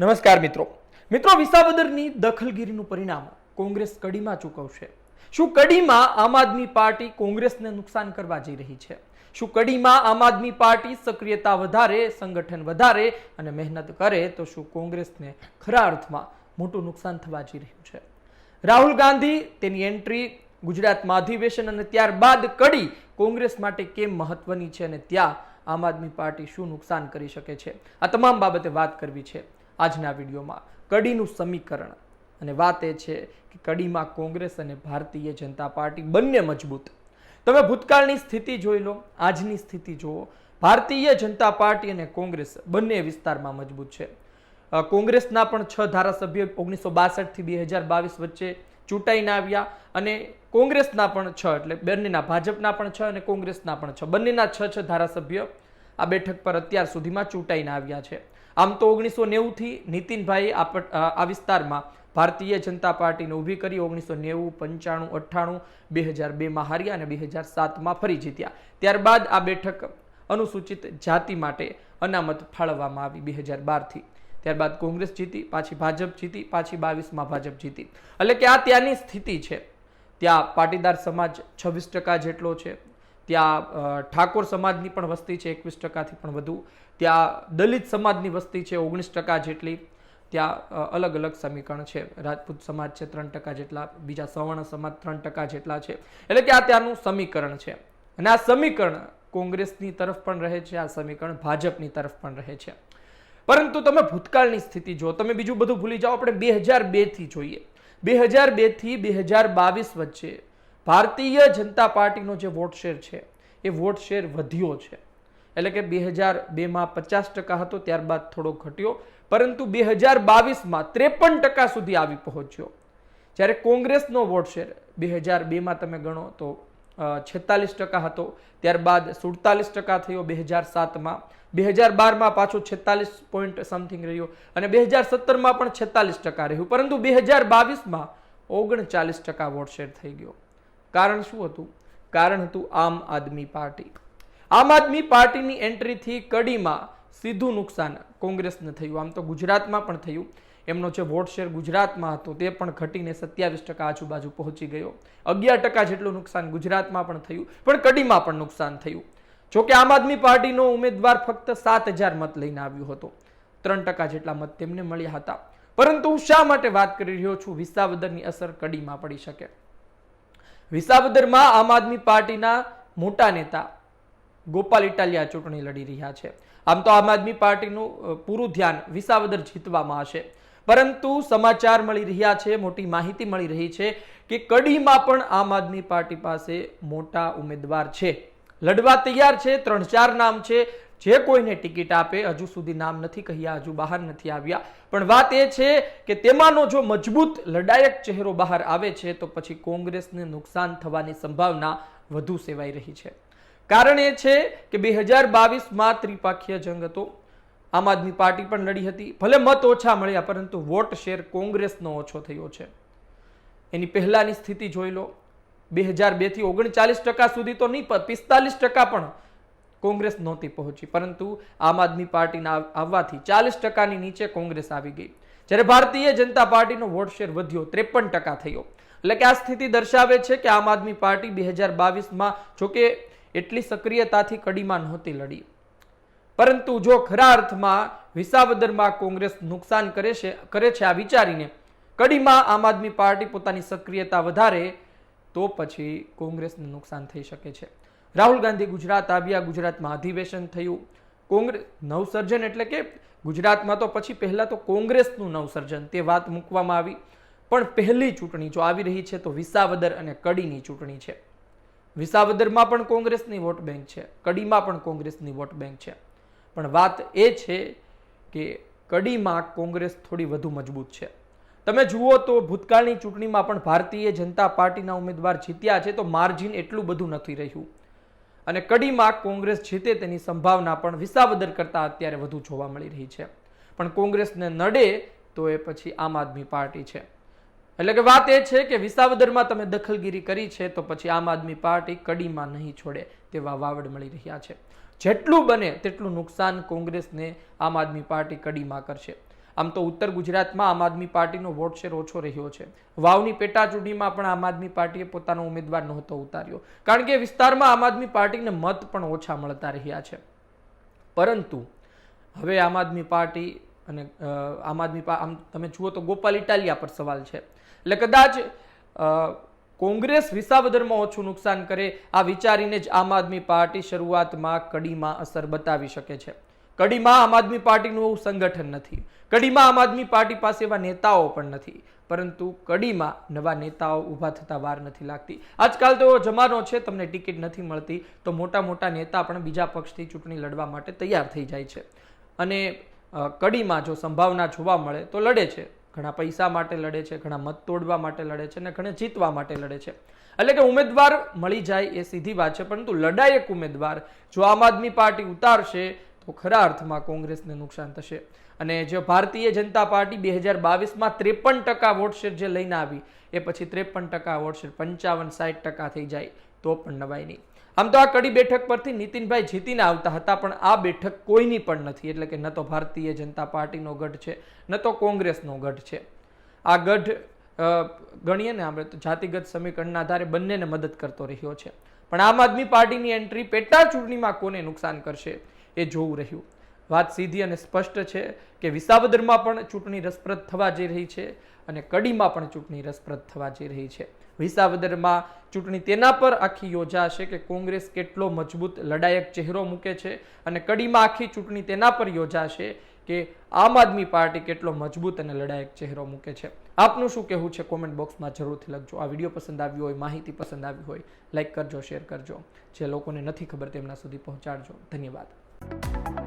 નમસ્કાર મિત્રો. મિત્રો, વિસાવદરની દખલગીરીનું પરિણામ કોંગ્રેસ કડીમાં ચૂકવશે. શું કડીમાં આમ આદમી પાર્ટી કોંગ્રેસને નુકસાન કરવા જઈ રહી છે? શું કડીમાં આમ આદમી પાર્ટી સક્રિયતા વધારે, સંગઠન વધારે અને મહેનત કરે, તો શું કોંગ્રેસને ખરા અર્થમાં મોટું નુકસાન થવા જઈ રહ્યું છે? રાહુલ ગાંધી તેની એન્ટ્રી ગુજરાતમાં અધિવેશન અને ત્યારબાદ કડી કોંગ્રેસ માટે કેમ મહત્વની છે અને ત્યાં આમ આદમી પાર્ટી શું નુકસાન કરી શકે છે? આ તમામ બાબતે વાત કરવી છે. આજના વિડીયોમાં કડીનું સમીકરણ અને વાત એ છે કે કડીમાં કોંગ્રેસ અને ભારતીય જનતા પાર્ટી બંને મજબૂત. તમે ભૂતકાળની સ્થિતિ જોઈ લો, આજની સ્થિતિ જુઓ. ભારતીય જનતા પાર્ટી અને કોંગ્રેસ બંને વિસ્તારમાં મજબૂત છે. કોંગ્રેસના પણ છ ધારાસભ્ય ઓગણીસો બાસઠથી બે હજાર બાવીસ વચ્ચે ચૂંટાઈને આવ્યા અને કોંગ્રેસના પણ છ, એટલે બંનેના, ભાજપના પણ છ અને કોંગ્રેસના પણ છ. બંનેના છ છ ધારાસભ્ય આ બેઠક પર અત્યાર સુધીમાં ચૂંટાઈને આવ્યા છે. આમ તો ઓગણીસો નેવુંથી નીતિનભાઈ આ વિસ્તારમાં ભારતીય જનતા પાર્ટીને ઊભી કરી ઓગણીસો નેવું, પંચાણું, અઠ્ઠાણું, બે હજાર બેમાં હાર્યા અને બે હજાર સાતમાં ફરી જીત્યા. ત્યારબાદ આ બેઠક અનુસૂચિત જાતિ માટે અનામત ફાળવવામાં આવી બે હજાર બારથી. ત્યારબાદ કોંગ્રેસ જીતી, પાછી ભાજપ જીતી, પાછી બાવીસમાં ભાજપ જીતી. એટલે કે આ ત્યાંની સ્થિતિ છે. ત્યાં પાટીદાર સમાજ છવ્વીસ ટકા જેટલો છે ત્યાં ઠાકોર સમાજની પણ વસ્તી છે, એકવીસ ટકાથી પણ વધુ. ત્યાં દલિત સમાજની વસ્તી છે, ઓગણીસ ટકા જેટલી. ત્યાં અલગ અલગ સમીકરણ છે. રાજપૂત સમાજ છે, ત્રણ ટકા જેટલા. બીજા સવર્ણ સમાજ ત્રણ ટકા જેટલા છે. એટલે કે આ ત્યાંનું સમીકરણ છે. અને આ સમીકરણ કોંગ્રેસની તરફ પણ રહે છે, આ સમીકરણ ભાજપની તરફ પણ રહે છે. પરંતુ તમે ભૂતકાળની સ્થિતિ જો તમે બીજું બધું ભૂલી જાઓ. આપણે બે હજાર બેથી જોઈએ. બે હજાર બેથી બે હજાર બાવીસ વચ્ચે ભારતીય જનતા પાર્ટીનો જે વોટ શેર છે, એ વોટ શેર વધ્યો છે. એટલે કે બે હજાર બેમાં પચાસ ટકા હતો, ત્યારબાદ થોડો ઘટ્યો. પરંતુ બે હજાર બાવીસમાં ત્રેપન ટકા સુધી આવી પહોંચ્યો. જ્યારે કોંગ્રેસનો વોટ શેર બે હજાર બેમાં તમે ગણો તો છેતાલીસ ટકા હતો. ત્યારબાદ સુડતાલીસ ટકા થયો બે હજાર સાતમાં. બે હજાર બારમાં પાછો છેતાલીસ પોઈન્ટ સમથિંગ રહ્યો અને બે હજાર સત્તરમાં પણ છેતાલીસ ટકા રહ્યું. પરંતુ બે હજાર બાવીસમાં ઓગણચાલીસ ટકા વોટ શેર થઈ ગયો. કારણ શું હતું? કારણ હતું આમ આદમી પાર્ટી. આમ આદમી પાર્ટીની એન્ટ્રીથી કડીમાં સીધું નુકસાન કોંગ્રેસને થયું. આમ તો ગુજરાતમાં પણ થયું. એમનો જે વોટ શેર ગુજરાતમાં હતો તે પણ ઘટીને સત્યાવીસ ટકા આજુબાજુ પહોંચી ગયો. અગિયાર ટકા જેટલું નુકસાન ગુજરાતમાં પણ થયું, પણ કડીમાં પણ નુકસાન થયું. જોકે આમ આદમી પાર્ટીનો ઉમેદવાર ફક્ત સાત હજાર મત લઈને આવ્યો હતો. ત્રણ ટકા જેટલા મત તેમને મળ્યા હતા. પરંતુ હું શા માટે વાત કરી રહ્યો છું? વિસાવદરની અસર કડીમાં પડી શકે. વિસાવદરમાં આમ આદમી પાર્ટીના મોટા નેતા ગોપાલ ઇટાલિયા ચૂંટણી લડી રહ્યા છે. આમ તો આમ આદમી પાર્ટીનું પૂરું ધ્યાન વિસાવદર જીતવામાં હશે. પરંતુ સમાચાર મળી રહ્યા છે, મોટી માહિતી મળી રહી છે કે કડીમાં પણ આમ આદમી પાર્ટી પાસે મોટા ઉમેદવાર છે. લડવા તૈયાર છે, ત્રણ ચાર નામ છે જે કોઈને ટિકિટ આપે, હજુ સુધી નામ નથી કહ્યા, હજુ બહાર નથી આવ્યા. પણ વાત એ છે કે તેમાંનો જો મજબૂત લડાયક ચહેરો બહાર આવે છે, તો પછી કોંગ્રેસને નુકસાન થવાની સંભાવના વધુ સેવાઈ રહી છે. કારણ એ છે કે બે હજાર બાવીસમાં ત્રિપાખીય જંગ હતો. આમ આદમી પાર્ટી પણ લડી હતી. ભલે મત ઓછા મળ્યા, પરંતુ વોટ શેર કોંગ્રેસનો ઓછો થયો છે. એની પહેલાંની સ્થિતિ જોઈ લો. બે હજાર બેથી ઓગણચાલીસ ટકા સુધી તો નહીં, પણ પિસ્તાલીસ ટકા પણ કોંગ્રેસ નહોતી પહોંચી, પરંતુ આમ આદમી પાર્ટીના આવવાથી ચાલીસ ટકાની નીચે કોંગ્રેસ આવી ગઈ. જ્યારે ભારતીય જનતા પાર્ટીનો વોટ શેર વધ્યો, ત્રેપન ટકા થયો. એટલે કે આ સ્થિતિ દર્શાવે છે કે આમ આદમી પાર્ટી બે હજાર બાવીસમાં જોકે એટલી સક્રિયતાથી કડીમાં નહોતી લડી. પરંતુ જો ખરા અર્થમાં વિસાવદરમાં કોંગ્રેસ નુકસાન કરે છે કરે છે આ વિચારીને, કડીમાં આમ આદમી પાર્ટી પોતાની સક્રિયતા વધારે, તો પછી કોંગ્રેસને નુકસાન થઈ શકે છે. રાહુલ ગાંધી ગુજરાત આવ્યા, ગુજરાતમાં અધિવેશન થયું. કોંગ્રેસ નવસર્જન એટલે કે ગુજરાતમાં તો પછી પહેલાં તો કોંગ્રેસનું નવસર્જન, તે વાત મૂકવામાં આવી. પણ પહેલી ચૂંટણી જો આવી રહી છે તો વિસાવદર અને કડીની ચૂંટણી છે. વિસાવદરમાં પણ કોંગ્રેસની વોટ બેંક છે, કડીમાં પણ કોંગ્રેસની વોટ બેંક છે. પણ વાત એ છે કે કડીમાં કોંગ્રેસ થોડી વધુ મજબૂત છે. તમે જુઓ તો ભૂતકાળની ચૂંટણીમાં પણ ભારતીય જનતા પાર્ટીના ઉમેદવાર જીત્યા છે તો માર્જિન એટલું બધું નથી રહ્યું. અને કડીમાં કોંગ્રેસ જીતે તેની સંભાવના પણ વિસાવદર કરતાં અત્યારે વધુ જોવા મળી રહી છે. પણ કોંગ્રેસને નડે તો એ પછી આમ આદમી પાર્ટી છે. એટલે કે વાત એ છે કે વિસાવદરમાં તમે દખલગીરી કરી છે તો પછી આમ આદમી પાર્ટી કડીમાં નહીં છોડે તેવા વાવડ મળી રહ્યા છે. જેટલું બને તેટલું નુકસાન કોંગ્રેસને આમ આદમી પાર્ટી કડીમાં કરશે. આમ તો ઉત્તર ગુજરાતમાં આમ આદમી પાર્ટીનો વોટ શેર ઓછો રહ્યો છે. વાવની પેટાચૂંટણીમાં પણ આમ આદમી પાર્ટીએ પોતાનો ઉમેદવાર નહોતો ઉતાર્યો. કારણ કે વિસ્તારમાં આમ આદમી પાર્ટીને મત પણ ઓછા મળતા રહ્યા છે. પરંતુ હવે આમ આદમી પાર્ટી અને આમ આદમી આમ તમે જુઓ તો ગોપાલ ઇટાલિયા પર સવાલ છે. એટલે કદાચ કોંગ્રેસ વિસાવદરમાં ઓછું નુકસાન કરે, આ વિચારીને જ આમ આદમી પાર્ટી શરૂઆતમાં કડીમાં અસર બતાવી શકે છે. કડીમાં આમ આદમી પાર્ટીનું એવું સંગઠન નથી. કડીમાં આમ આદમી પાર્ટી પાસે એવા નેતાઓ પણ નથી. પરંતુ કડીમાં નવા નેતાઓ ઊભા થતા વાર નથી લાગતી. આજકાલ તો એવો જમાનો છે, તમને ટિકિટ નથી મળતી, તો મોટા મોટા નેતા પણ બીજા પક્ષથી ચૂંટણી લડવા માટે તૈયાર થઈ જાય છે. અને કડીમાં જો સંભાવના જોવા મળે, તો લડે છે. ઘણા પૈસા માટે લડે છે, ઘણા મત તોડવા માટે લડે છે અને ઘણા જીતવા માટે લડે છે. એટલે કે ઉમેદવાર મળી જાય એ સીધી વાત છે, પરંતુ લડાયક ઉમેદવાર જો આમ આદમી પાર્ટી ઉતારશે તો ખરા અર્થમાં કોંગ્રેસને નુકસાન થશે. અને જે ભારતીય જનતા પાર્ટી બે હજાર બાવીસમાં ત્રેપન ટકા વોટ શેર જે લઈને આવી, એ પછી ત્રેપન ટકા વોટ શેર પંચાવન સાઠ ટકા થઈ જાય, તો પણ નવાય નહીં. આમ તો આ કડી બેઠક પરથી નીતિનભાઈ જીતીને આવતા હતા, પણ આ બેઠક કોઈની પણ નથી, એટલે કે ન તો ભારતીય જનતા પાર્ટીનો ગઢ છે, ન તો કોંગ્રેસનો ગઢ છે. આ ગઢ ગણીએ ને આપણે તો જાતિગત સમીકરણના આધારે બંનેને મદદ કરતો રહ્યો છે. પણ આમ આદમી પાર્ટીની એન્ટ્રી પેટા ચૂંટણીમાં કોને નુકસાન કરશે? એ જોવું રહ્યું. વાત સીધી અને સ્પષ્ટ છે કે વિસાવદરમાં પણ ચૂંટણી રસપ્રદ થવા જઈ રહી છે અને કડીમાં પણ ચૂંટણી રસપ્રદ થવા જઈ રહી છે. વિસાવદરમાં ચૂંટણી તેના પર આખી યોજાશે કે કોંગ્રેસ કેટલો મજબૂત લડાયક ચહેરો મૂકે છે અને કડીમાં આખી ચૂંટણી તેના પર યોજાશે કે આમ આદમી પાર્ટી કેટલો મજબૂત અને લડાયક ચહેરો મૂકે છે. આપનું શું કહેવું છે? કોમેન્ટ બોક્સમાં જરૂરથી લખજો. આ વીડિયો પસંદ આવ્યો હોય, માહિતી પસંદ આવી હોય લાઇક કરજો, શેર કરજો. જે લોકોને નથી ખબર તેમના સુધી પહોંચાડજો. ધન્યવાદ. Thank you